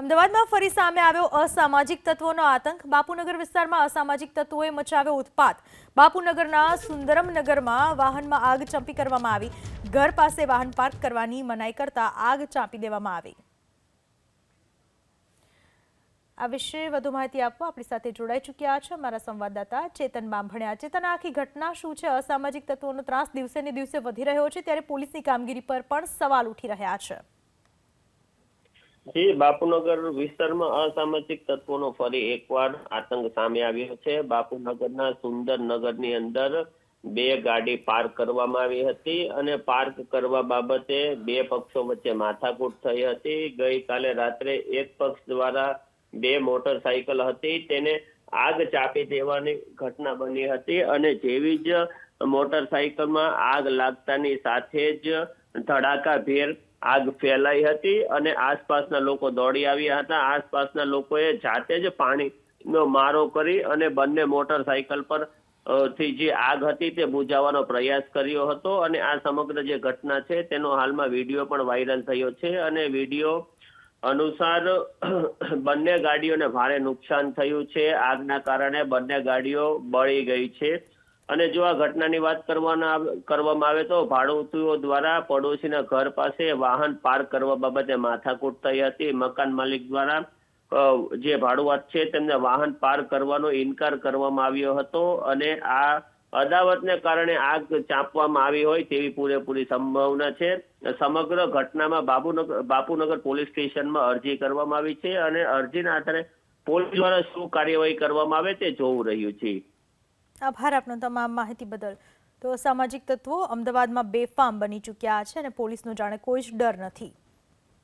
અમદાવાદમાં ફરી સામે આવ્યો અસામાજિક તત્વોનો આતંક. બાપુનગર વિસ્તારમાં અસામાજિક તત્વોએ મચાવ્યો ઉત્પાત. બાપુનગરના સુંદરમનગરમાં વાહનમાં આગ ચંપી કરવામાં આવી. ઘર પાસે વાહન પાર્ક કરવાની મનાઈ કરતા આગ ચાંપી દેવામાં આવી. આ વિશે વધુ માહિતી આપવા આપણી સાથે જોડાઈ ચૂક્યા છે મારા સંવાદદાતા ચેતન બાંભણિયા. ચેતન, આખી ઘટના શું છે? અસામાજિક તત્વોનો ત્રાસ દિવસે ને દિવસે વધી રહ્યો છે, ત્યારે પોલીસની કામગીરી પર પણ સવાલ ઉઠી રહ્યા છે. જી, બાપુનગર વિસ્તારમાં અસામાજિક તત્વોનો ફરી એકવાર આતંક સામે આવ્યો છે. બાપુનગરના સુંદરનગરની અંદર બે ગાડી પાર્ક કરવામાં આવી હતી અને પાર્ક કરવા બાબતે બે પક્ષો વચ્ચે માથાકૂટ થઈ હતી. ગઈકાલે રાત્રે એક પક્ષ દ્વારા બે મોટરસાયકલ હતી. તેને આગ ચાપી દેવાની ઘટના બની હતી અને જેવી જ મોટરસાયકલમાં આગ લાગતાની સાથે જ ધડાકાભેર આગ ફેલાઈ હતી અને આસપાસના લોકો દોડી આવ્યા હતા. આસપાસના લોકોએ જાતે જ પાણીનો મારો કરી અને બંને મોટરસાયકલ પરથી જે આગ હતી તે બુજાવવાનો પ્રયાસ કર્યો હતો અને આ સમગ્ર જે ઘટના છે તેનો હાલમાં વીડિયો પણ વાયરલ થયો છે અને વીડિયો અનુસાર બંને ગાડીઓને ભારે નુકસાન થયું છે. આગના કારણે બંને ગાડીઓ બળી ગઈ છે. અને જો આ ઘટનાની વાત કરવાના કરવામાં આવે તો ભાડુતીઓ દ્વારા પડોશીના ઘર પાસે વાહન પાર્ક કરવા બાબતે માથાકૂટ થઈ હતી. મકાન માલિક દ્વારા જે ભાડુઆત છે તેમને વાહન પાર્ક કરવાનો ઇનકાર કરવામાં આવ્યો હતો અને આ અદાવતને કારણે આગ ચાંપવામાં આવી હોય તેવી પૂરેપૂરી સંભાવના છે. સમગ્ર ઘટનામાં બાબુનગર, બાપુનગર પોલીસ સ્ટેશનમાં અરજી કરવામાં આવી છે અને અરજીના આધારે પોલીસ દ્વારા શું કાર્યવાહી કરવામાં આવે તે જોવું રહ્યું છે. આભાર આપનો તમામ માહિતી બદલ. તો સામાજિક તત્વો અમદાવાદમાં બેફામ બની ચૂક્યા છે અને પોલીસનો જાણે કોઈ જ ડર નથી.